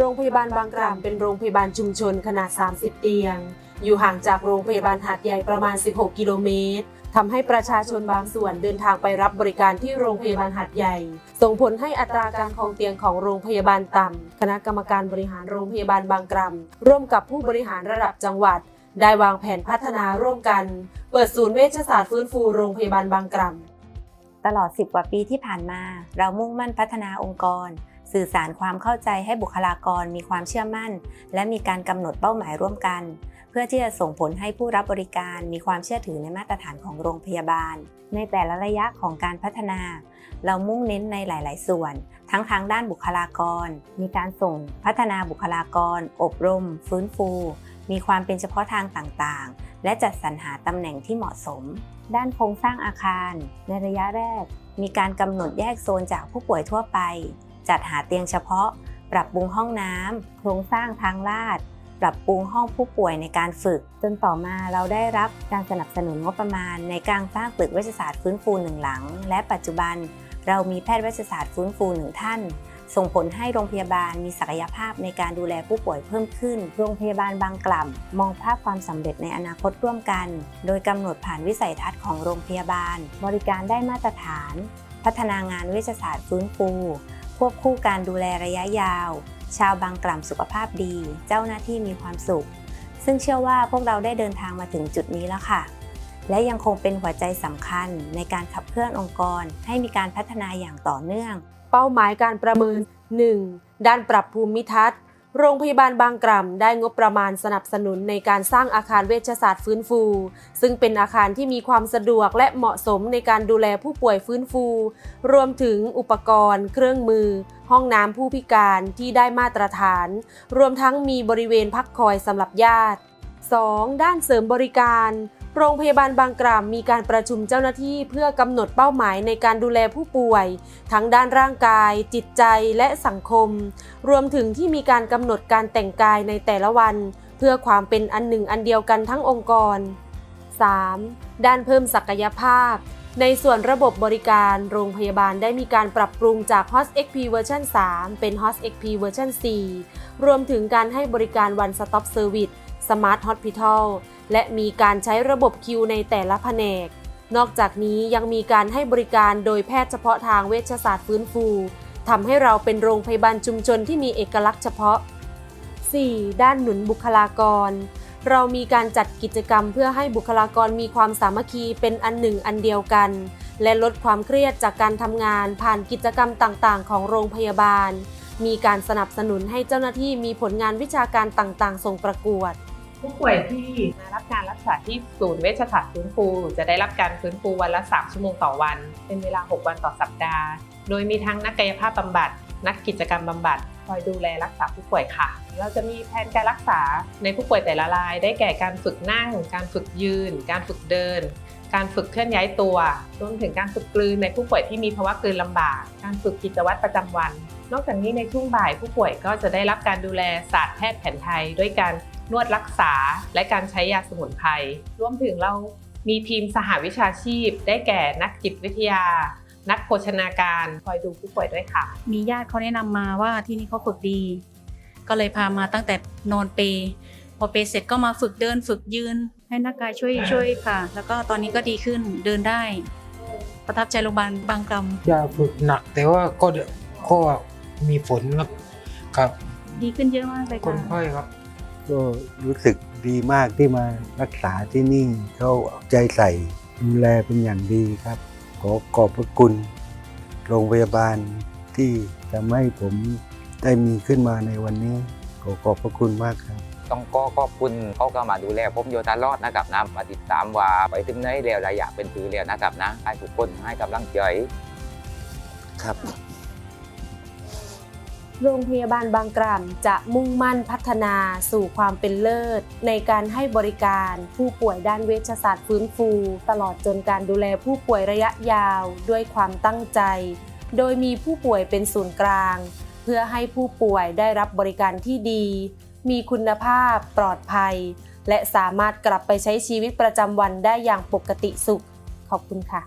โรงพยาบาลบางกล่ำเป็นโรงพยาบาลชุมชนขนาด 30 เตียง อยู่ห่างจากโรงพยาบาลหาดใหญ่ประมาณ 16 กิโลเมตรทำให้ประชาชนบางส่วนเดินทางไปรับบริการที่โรงพยาบาลหาดใหญ่ ส่งผลให้อัตราการคองเตียงของโรงพยาบาลต่ำ คณะกรรมการบริหารโรงพยาบาลบางกล่ำร่วมกับผู้บริหารระดับจังหวัด ได้วางแผนพัฒนาร่วมกัน เปิดศูนย์เวชศาสตร์ฟื้นฟูโรงพยาบาลบางกล่ำตลอด 10 กว่าปีที่ผ่านมา เรามุ่งมั่นพัฒนาองค์กร สื่อสารความเข้าใจให้บุคลากรมีความเชื่อมั่น และมีการกำหนดเป้าหมายร่วมกัน เพื่อที่จะส่งผลให้ผู้รับบริการมีความเชื่อถือในมาตรฐานของโรงพยาบาล ในแต่ละระยะของการพัฒนา เรามุ่งเน้นในหลาย ๆ ส่วน ทั้งทางด้านบุคลากร มีการส่งพัฒนาบุคลากร อบรม ฟื้นฟู มีความเป็นเฉพาะทางต่าง ๆ และจัดสรรหาตำแหน่งที่เหมาะสม ด้านโครงสร้างอาคาร ในระยะแรก มีการกำหนดแยกโซนจากผู้ป่วยทั่วไป จัดหาเตียงเฉพาะ ปรับปรุงห้องน้ำโครงสร้างทางลาด ปรับปรุงห้องผู้ป่วยในการฝึก จนต่อมาเราได้รับการสนับสนุนงบประมาณ ในการสร้างตึกเวชศาสตร์ฟื้นฟูหนึ่งหลัง และปัจจุบัน เรามีแพทย์เวชศาสตร์ฟื้นฟูหนึ่งท่านส่งผลให้โรงพยาบาลมีศักยภาพในการดูแลผู้ป่วยเพิ่มขึ้น โรงพยาบาลบางกล่ำมองภาพความสำเร็จในอนาคตร่วมกัน โดยกำหนดผ่านวิสัยทัศน์ของโรงพยาบาล บริการได้มาตรฐาน พัฒนางานเวชศาสตร์ฟื้นฟู ควบคู่การดูแลระยะยาว ชาวบางกล่ำสุขภาพดี เจ้าหน้าที่มีความสุข ซึ่งเชื่อว่าพวกเราได้เดินทางมาถึงจุดนี้แล้วค่ะ และยังคงเป็นหัวใจสำคัญในการขับเคลื่อนองค์กร ให้มีการพัฒนาอย่างต่อเนื่อง เป้าหมายการประเมิน 1. ด้านปรับภูมิทัศน์ โรงพยาบาลบางกล่ำได้งบประมาณสนับสนุนในการสร้างอาคารเวชศาสตร์ฟื้นฟู ซึ่งเป็นอาคารที่มีความสะดวกและเหมาะสมในการดูแลผู้ป่วยฟื้นฟู รวมถึงอุปกรณ์ เครื่องมือ ห้องน้ำผู้พิการที่ได้มาตรฐาน รวมทั้งมีบริเวณพักคอยสำหรับญาติ 2. ด้านเสริมบริการ โรงพยาบาลบางกล่ำมีการประชุมเจ้าหน้าที่เพื่อกำหนดเป้าหมายในการดูแลผู้ป่วย ทั้งด้านร่างกาย จิตใจและสังคม รวมถึงที่มีการกำหนดการแต่งกายในแต่ละวัน เพื่อความเป็นอันหนึ่งอันเดียวกันทั้งองค์กร 3. ด้านเพิ่มศักยภาพ ในส่วนระบบบริการ โรงพยาบาลได้มีการปรับปรุงจาก HOS XP เวอร์ชัน3เป็น HOS XP เวอร์ชัน4รวมถึงการให้บริการ One Stop Service Smart Hospital และมีการใช้ระบบคิวในแต่ละแผนก นอกจากนี้ยังมีการให้บริการโดยแพทย์เฉพาะทางเวชศาสตร์ฟื้นฟูทำให้เราเป็นโรงพยาบาลชุมชนที่มีเอกลักษณ์เฉพาะ 4. ด้านหนุนบุคลากร เรามีการจัดกิจกรรมเพื่อให้บุคลากรมีความสามัคคีเป็นอันหนึ่งอันเดียวกัน และลดความเครียดจากการทำงานผ่านกิจกรรมต่างๆ ของโรงพยาบาล มีการสนับสนุนให้เจ้าหน้าที่มีผลงานวิชาการต่างๆ ส่งประกวด ผู้ป่วยที่มารับการรักษาที่ศูนย์เวชศาสตร์ฟื้นฟู จะได้รับการฟื้นฟูวันละ 3 ชั่วโมงต่อวัน เป็นเวลา 6 วันต่อสัปดาห์ โดยมีทั้งนักกายภาพบำบัด นักกิจกรรมบำบัดคอยดูแลรักษาผู้ป่วยค่ะ เราจะมีแผนการรักษาในผู้ป่วยแต่ละราย ได้แก่การฝึกนั่ง การฝึกยืน การฝึกเดิน การฝึกเคลื่อนย้ายตัวรวมถึงการฝึกกลืนในผู้ป่วยที่มีภาวะกลืนลำบาก การฝึกกิจวัตรประจำวัน นอกจากนี้ในช่วงบ่ายผู้ป่วยก็จะได้รับการดูแลศาสตร์แพทย์แผนไทย ด้วยการนวดรักษาและการใช้ยาสมุนไพรรวมถึงเรามีทีมสหวิชาชีพ ได้แก่นักจิตวิทยา นักโภชนาการคอยดูผู้ป่วยด้วยค่ะ มีญาติเขาแนะนำมาว่าที่นี่เขาฝึกดี ก็เลยพามาตั้งแต่นอนเปย พอเปรย์เสร็จก็มาฝึกเดินฝึกยืน ให้นักกายช่วยช่วยค่ะ แล้วก็ตอนนี้ก็ดีขึ้นเดินได้ ประทับใจโรงพยาบาลบางกลยาฝึกหนัก แต่ว่าก็เดี๋ยวก็มีผลครับครับำดีขึ้นเยอะมากเลยคนค่ะไข้ครับ ก็รู้สึกดีมากที่มารักษาที่นี่เขาเอาใจใส่ดูแลเป็นอย่างดีครับ ขอขอบพระคุณโรงพยาบาลที่ทำให้ผมได้มีขึ้นมาในวันนี้ ขอขอบพระคุณมากครับ ต้องก็ขอบคุณเขาก็มาดูแลผมโยตลอดนะครับนะมาติดตามว่าไปถึงไหนแล้วระยะเป็นปีแล้วนะครับนะให้ทุกคนให้กำลังใจครับ โรงพยาบาลบางกล่ำจะมุ่งมั่นพัฒนาสู่ความเป็นเลิศ ในการให้บริการผู้ป่วยด้านเวชศาสตร์ฟื้นฟู ตลอดจนการดูแลผู้ป่วยระยะยาวด้วยความตั้งใจ โดยมีผู้ป่วยเป็นศูนย์กลาง เพื่อให้ผู้ป่วยได้รับบริการที่ดี มีคุณภาพ ปลอดภัย และสามารถกลับไปใช้ชีวิตประจำวันได้อย่างปกติสุข ขอบคุณค่ะ